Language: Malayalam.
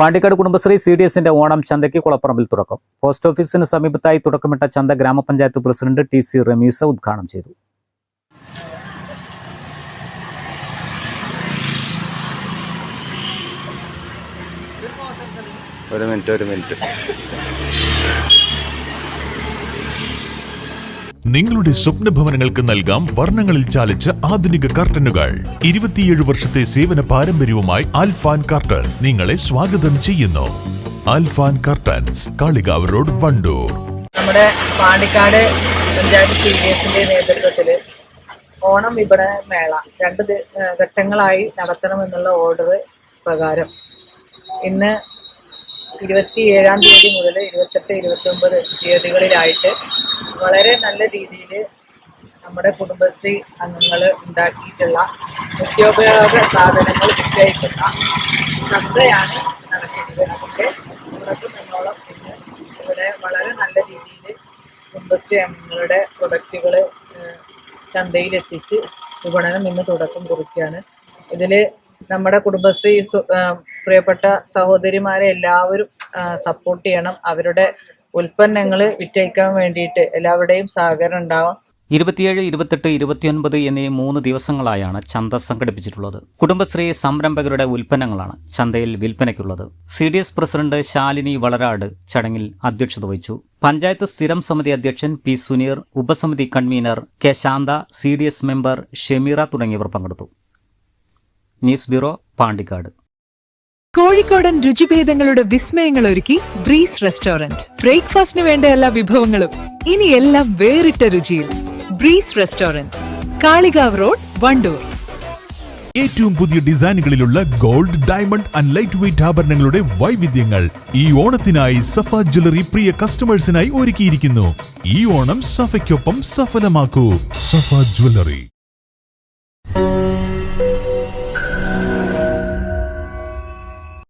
പാണ്ടിക്കാട് കുടുംബശ്രീ സി ഡി എസിന്റെ ഓണം ചന്തയ്ക്ക് കുളപ്പറമ്പിൽ തുടക്കം. പോസ്റ്റ് ഓഫീസിന് സമീപത്തായി തുടക്കമിട്ട ചന്ത ഗ്രാമപഞ്ചായത്ത് പ്രസിഡന്റ് ടി സി റമീസ ഉദ്ഘാടനം ചെയ്തു. ഒരു മിനിറ്റ് ഒരു മിനിറ്റ്. നിങ്ങളുടെ സ്വപ്ന ഭവനങ്ങൾക്ക് നൽകാം വർണങ്ങളിൽ ചാലിച്ച ആധുനിക കർട്ടനുകൾ. ഇരുപത്തിയേഴ് വർഷത്തെ സേവന പാരമ്പര്യവുമായി ആൽഫാൻ കർട്ടൻ നിങ്ങളെ സ്വാഗതം ചെയ്യുന്നു. Alfan curtains Kalikavu road Wandoor. നമ്മുടെ പാണ്ടിക്കാട് പഞ്ചായത്ത് സി ഡി എസിന്റെ നേതൃത്വത്തിൽ ഓണം വിപണന മേള രണ്ട് ഘട്ടങ്ങളായി നടത്തണമെന്നുള്ള ഓർഡർ പ്രകാരം. ഇന്ന് ഇരുപത്തി ഏഴാം തീയതി മുതൽ ഇരുപത്തെട്ട് ഇരുപത്തി ഒമ്പത് തീയതികളിലായിട്ട് വളരെ നല്ല രീതിയിൽ നമ്മുടെ കുടുംബശ്രീ അംഗങ്ങൾ ഉണ്ടാക്കിയിട്ടുള്ള നിത്യോപയോഗ സാധനങ്ങൾ വിറ്റഴിക്കുന്ന ചന്തയാണ് നടക്കുന്നത്. അതിന്റെ എന്നോളം ഇന്ന് ഇവിടെ വളരെ നല്ല രീതിയിൽ കുടുംബശ്രീ അംഗങ്ങളുടെ പ്രൊഡക്റ്റുകൾ ചന്തയിലെത്തിച്ച് വിപണനം ഇന്ന് തുടക്കം കുറിക്കുകയാണ്. ഇതിൽ നമ്മുടെ കുടുംബശ്രീ പ്രിയപ്പെട്ട സഹോദരിമാരെ എല്ലാവരും സപ്പോർട്ട് ചെയ്യണം. അവരുടെ ഉൽപ്പന്നങ്ങൾ വിറ്റഴിക്കാൻ വേണ്ടിയിട്ട് എല്ലാവരുടെയും സഹകരണം ഉണ്ടാവും. ഇരുപത്തിയേഴ് ഇരുപത്തെട്ട് ഇരുപത്തിയൊൻപത് എന്നീ മൂന്ന് ദിവസങ്ങളായാണ് ചന്ത സംഘടിപ്പിച്ചിട്ടുള്ളത്. കുടുംബശ്രീ സംരംഭകരുടെ ഉൽപ്പന്നങ്ങളാണ് ചന്തയിൽ വിൽപ്പനയ്ക്കുള്ളത്. C D S president Shalini Valarad ചടങ്ങിൽ അധ്യക്ഷത വഹിച്ചു. പഞ്ചായത്ത് സ്ഥിരം സമിതി അധ്യക്ഷൻ പി സുനീർ ഉപസമിതി convener K Shantha C member Shemeera തുടങ്ങിയവർ പങ്കെടുത്തു. News bureau Pandikkad. കോഴിക്കോടൻ രുചിഭേദങ്ങളുടെ വിസ്മയങ്ങൾ ഒരുക്കി ബ്രീസ് റെസ്റ്റോറന്റ്. ബ്രേക്ക്ഫാസ്റ്റിന് വേണ്ട എല്ലാ വിഭവങ്ങളും ഇനി എല്ലാം വേറിട്ട രുചിയിൽ. Breeze restaurant Kalikavu road Wandoor. ഏറ്റവും പുതിയ ഡിസൈനുകളിലുള്ള gold diamond and light weight ആഭരണങ്ങളുടെ വൈവിധ്യങ്ങൾ ഈ ഓണത്തിനായി സഫ ജ്വല്ലറി പ്രിയ കസ്റ്റമേഴ്സിനായി ഒരുക്കിയിരിക്കുന്നു. ഈ ഓണം സഫയ്ക്കൊപ്പം സഫലമാക്കൂ. സഫ ജ്വല്ലറി.